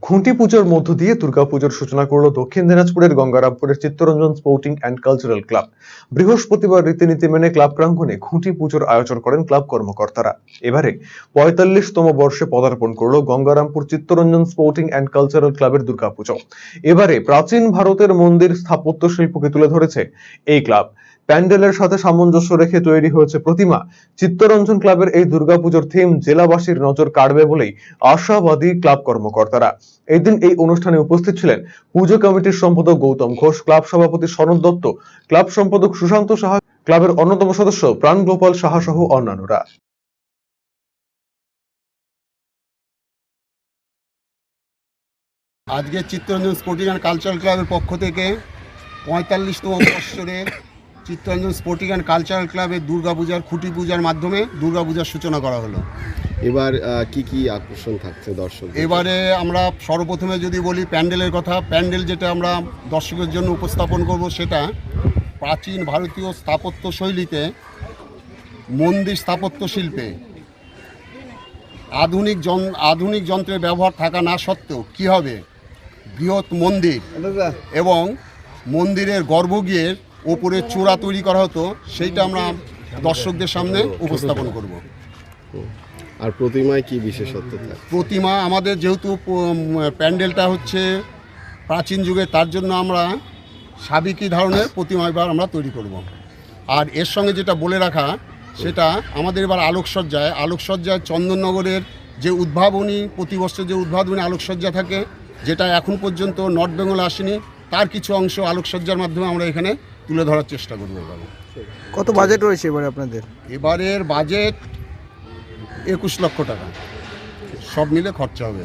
খুঁটি পুজোর মধ্য দিয়ে দুর্গাপুজোর সূচনা করল দক্ষিণ দিনাজপুরের গঙ্গারামপুরের Chittaranjan sporting and cultural club. বৃহস্পতিবার রীতিনীতি মেনে ক্লাব প্রাঙ্গণে খুঁটি পুজোর আয়োজন করেন ক্লাব কর্মকর্তারা। এবারে পঁয়তাল্লিশতম বর্ষে পদার্পণ করল Gangarampur Chittaranjan sporting and cultural ক্লাবের দুর্গাপুজো এবারে প্রাচীন ভারতের মন্দির স্থাপত্য শিল্পকে তুলে ধরেছে এই ক্লাব। প্যান্ডেলের সাথে সামঞ্জস্য রেখে তৈরি হয়েছে প্রতিমা। চিত্তরঞ্জন ক্লাবের এই দুর্গাপুজোর থিম জেলাবাসীর নজর কাড়বে বলেই আশাবাদী ক্লাব কর্মকর্তারা। এই দিন এই অনুষ্ঠানে উপস্থিত ছিলেন পুজো কমিটির সম্পাদক গৌতম ঘোষ, ক্লাব সভাপতি সনদ দত্ত, ক্লাব সম্পাদক সুশান্ত সাহা, ক্লাবের অন্যতম সদস্য প্রাণ গোপাল সাহা সহ অন্যান্যরা। আজকে চিত্তরঞ্জন স্পোর্টিং অ্যান্ড কালচারাল ক্লাবের পক্ষ থেকে পঁয়তাল্লিশতম বৎসরে চিত্তরঞ্জন স্পোর্টিং অ্যান্ড কালচারাল ক্লাবের দুর্গাপূজার খুঁটি পূজার মাধ্যমে দুর্গাপূজার সূচনা করা হলো। এবার কি কি আকর্ষণ থাকছে দর্শক এবারে আমরা সর্বপ্রথমে যদি বলি প্যান্ডেলের কথা প্যান্ডেল যেটা আমরা দর্শকের জন্য উপস্থাপন করব সেটা প্রাচীন ভারতীয় স্থাপত্য শৈলীতে মন্দির স্থাপত্য শিল্পে। আধুনিক জন আধুনিক যন্ত্রের ব্যবহার থাকা না সত্ত্বেও কী হবে? বৃহৎ মন্দির এবং মন্দিরের গর্ভগৃহের ওপরে চূড়া তৈরি করা হতো সেইটা আমরা দর্শকদের সামনে উপস্থাপন করব আর প্রতিমায় কি বিশেষত্ব প্রতিমা আমাদের যেহেতু প্যান্ডেলটা হচ্ছে প্রাচীন যুগে তার জন্য আমরা সাবিকি ধরনের প্রতিমা এবার আমরা তৈরি করব। আর এর সঙ্গে যেটা বলে রাখা সেটা আমাদের এবার আলোকসজ্জায় আলোকসজ্জায় চন্দননগরের যে উদ্ভাবনী প্রতি বছর যে উদ্ভাবনী আলোকসজ্জা থাকে যেটা এখন পর্যন্ত নর্থ বেঙ্গল আসেনি তার কিছু অংশ আলোকসজ্জার মাধ্যমে আমরা এখানে তুলে ধরার চেষ্টা করব এবারে। কত বাজেট রয়েছে এবারে আপনাদের? এবারের বাজেট একুশ লক্ষ টাকা। সব মিলে খরচা হবে।